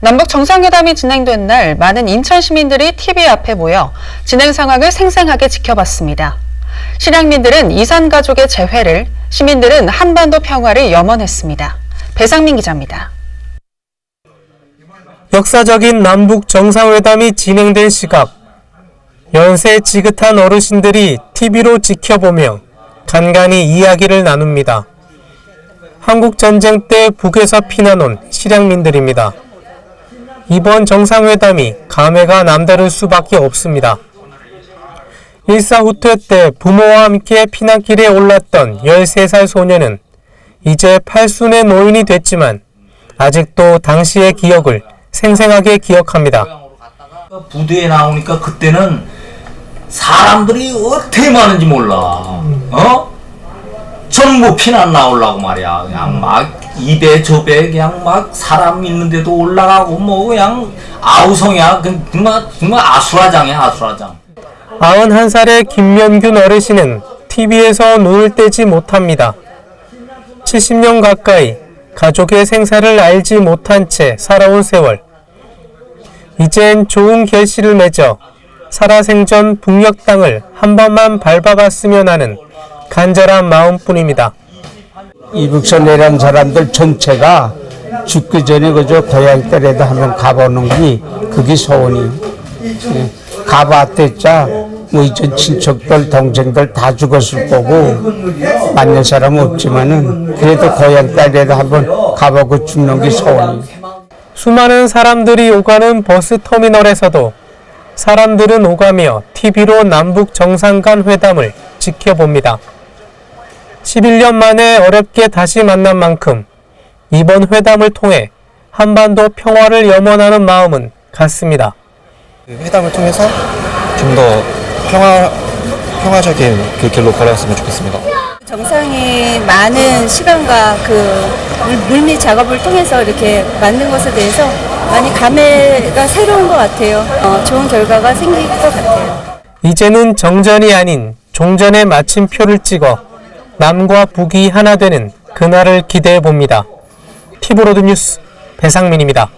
남북 정상회담이 진행된 날 많은 인천 시민들이 TV 앞에 모여 진행 상황을 생생하게 지켜봤습니다. 실향민들은 이산 가족의 재회를, 시민들은 한반도 평화를 염원했습니다. 배상민 기자입니다. 역사적인 남북 정상회담이 진행된 시각. 연세 지긋한 어르신들이 TV로 지켜보며 간간히 이야기를 나눕니다. 한국 전쟁 때 북에서 피난 온 실향민들입니다. 이번 정상회담이 감회가 남다를 수밖에 없습니다. 일사후퇴 때 부모와 함께 피난길에 올랐던 13살 소녀는 이제 팔순의 노인이 됐지만 아직도 당시의 기억을 생생하게 기억합니다. 부두에 나오니까 그때는 사람들이 어떻게 많은지 몰라. 어? 전부 피난 나오려고 말이야. 그냥 막 이배 저배 그냥 막 사람 있는데도 올라가고 뭐 그냥 아우성이야. 그 정말 정말 아수라장이야 아수라장. 91살의 김면균 어르신은 TV에서 눈을 떼지 못합니다. 70년 가까이 가족의 생사를 알지 못한 채 살아온 세월. 이젠 좋은 결실을 맺어 살아생전 북녘 땅을 한 번만 밟아봤으면 하는 간절한 마음뿐입니다. 이북서 내려온 사람들 전체가 죽기 전에 그저 고향 딸에도 한번 가보는 게 그게 소원이 예. 가봤댔자 뭐 이전 친척들 동생들 다 죽었을 거고 만난 사람은 없지만은 그래도 고향 딸에도 한번 가보고 죽는 게 소원이 수많은 사람들이 오가는 버스 터미널에서도 사람들은 오가며 TV로 남북 정상 간 회담을 지켜봅니다. 11년 만에 어렵게 다시 만난 만큼 이번 회담을 통해 한반도 평화를 염원하는 마음은 같습니다. 회담을 통해서 좀 더 평화 평화적인 그 길로 걸어갔으면 좋겠습니다. 정상이 많은 시간과 그 물- 물밑 작업을 통해서 이렇게 만든 것에 대해서 많이 감회가 새로운 것 같아요. 어, 좋은 결과가 생길 것 같아요. 이제는 정전이 아닌 종전의 마침표를 찍어 남과 북이 하나 되는 그날을 기대해 봅니다. 티브로드 뉴스 배상민입니다.